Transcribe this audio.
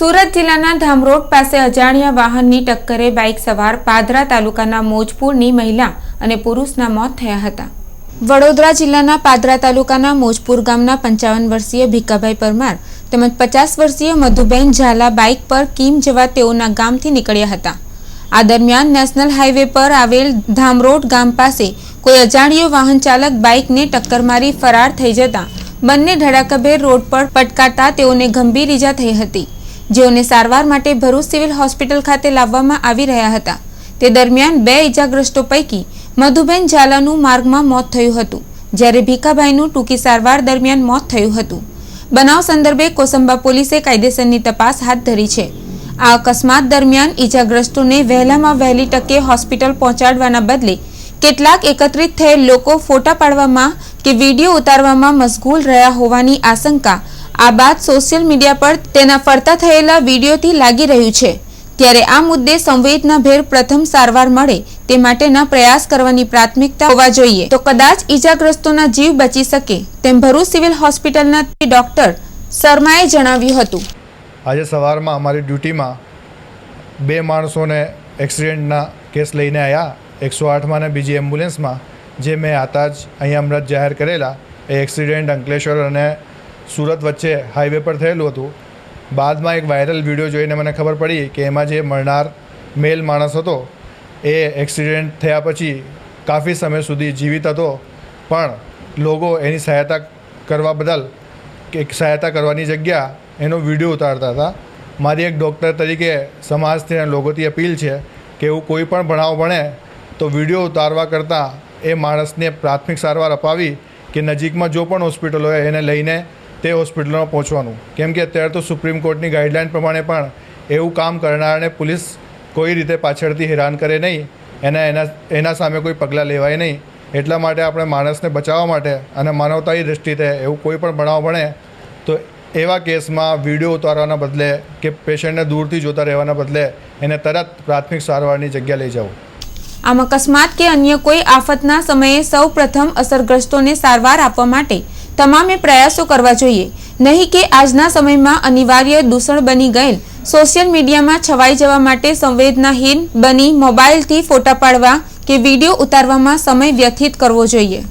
સુરત જિલ્લાના ધામરોડ પાસે અજાણ્યા વાહનની ટક્કરે બાઇક સવાર પાદરા તાલુકાના મોજપુરની મહિલા અને પુરુષના મોત થયા હતા. વડોદરા જિલ્લાના પાદરા તાલુકાના મોજપુર ગામના પંચાવન વર્ષીય ભીખાભાઈ પરમાર તેમજ પચાસ વર્ષીય મધુબેન ઝાલા બાઇક પર કીમ જવા તેઓના ગામથી નીકળ્યા હતા. આ દરમિયાન નેશનલ હાઈવે પર આવેલ ધામરોડ ગામ પાસે કોઈ અજાણ્યો વાહન ચાલક બાઇકને ટક્કર મારી ફરાર થઈ જતા બંને ધડાકાભેર રોડ પર પટકાતા તેઓને ગંભીર ઈજા થઈ હતી. જેઓને સારવાર માટે ભરૂચ સિવિલ હોસ્પિટલ ખાતે લાવવામાં આવી રહ્યા હતા. તે દરમિયાન બે ઈજાગ્રસ્તો પૈકી મધુબેન ઝાલાનું માર્ગમાં મોત થયું હતું, જ્યારે ભીખાભાઈનું ટૂંકી સારવાર દરમિયાન મોત થયું હતું. બનાવ સંદર્ભે કોસંબા પોલીસે કાયદેસરની તપાસ હાથ ધરી છે. આ અકસ્માત દરમિયાન ઈજાગ્રસ્તોને વહેલામાં વહેલી ટકે હોસ્પિટલ પહોંચાડવાના બદલે કેટલાક એકત્રિત થયેલ લોકો ફોટા પાડવામાં કે વીડિયો ઉતારવામાં મશગુલ રહ્યા હોવાની આશંકા આ બાદ સોશિયલ મીડિયા પર તેના ફરતા થયેલા વિડીયોથી લાગી રહ્યું છે. ત્યારે આ મુદ્દે સંવેદનાભેર પ્રથમ સારવાર મળે તે માટેના પ્રયાસ કરવાની પ્રાથમિકતા હોવા જોઈએ. તો કદાચ ઈજાગ્રસ્તોના જીવ બચી શકે તેમ ભરૂચ સિવિલ હોસ્પિટલના ડોક્ટર શર્માએ જણાવ્યું હતું. આજે સવારમાં અમારી ડ્યુટીમાં બે માણસોને એક્સિડન્ટના કેસ લઈને આવ્યા એકસો આઠમાં ને બીજી એમ્બ્યુલન્સમાં જે મેં આતા જ અહીંયા હમણાં જાહેર કરેલા, એ એક્સિડન્ટ અંકલેશ્વર અને સુરત વચ્ચે હાઈવે પર થયેલું હતું. બાદમાં એક વાયરલ વીડિયો જોઈને મને ખબર પડી કે એમાં જે મળનાર મેલ માણસ હતો, એ એક્સિડન્ટ થયા પછી કાફી સમય સુધી જીવિત હતો. પણ લોકો એની સહાયતા કરવા બદલ કે સહાયતા કરવાની જગ્યા એનો વીડિયો ઉતારતા હતા. મારી એક ડૉક્ટર તરીકે સમાજથી અને લોકોથી અપીલ છે કે એવું કોઈ પણ ભણાવ ભણે, તો વીડિયો ઉતારવા કરતાં એ માણસને પ્રાથમિક સારવાર અપાવી કે નજીકમાં જો પણ હોસ્પિટલ હોય એને લઈને તે હોસ્પિટલમાં પહોંચવાનું. કેમ કે અત્યારે તો સુપ્રીમ કોર્ટની ગાઈડલાઇન પ્રમાણે પણ એવું કામ કરનારને પોલીસ કોઈ રીતે પાછળથી હેરાન કરે નહીં, એના એના એના સામે કોઈ પગલાં લેવાય નહીં. એટલા માટે આપણે માણસને બચાવવા માટે અને માનવતાની દૃષ્ટિએ એવું કોઈ પણ બનાવ બને, તો એવા કેસમાં વીડિયો ઉતારવાના બદલે કે પેશન્ટને દૂરથી જોતા રહેવાના બદલે એને તરત પ્રાથમિક સારવારની જગ્યા લઈ જવું આમ અકસ્માત કે અન્ય કોઈ આફતના સમયે સૌ પ્રથમ અસરગ્રસ્તોને સારવાર આપવા માટે તમામે પ્રયાસો કરવા જોઈએ. નહીં કે આજના સમયમાં અનિવાર્ય દૂષણ બની ગયેલ. સોશિયલ મીડિયામાં છવાઈ જવા માટે સંવેદનાહીન બની મોબાઈલથી ફોટા પાડવા કે વીડિયો ઉતારવામાં સમય વ્યથિત કરવો જોઈએ.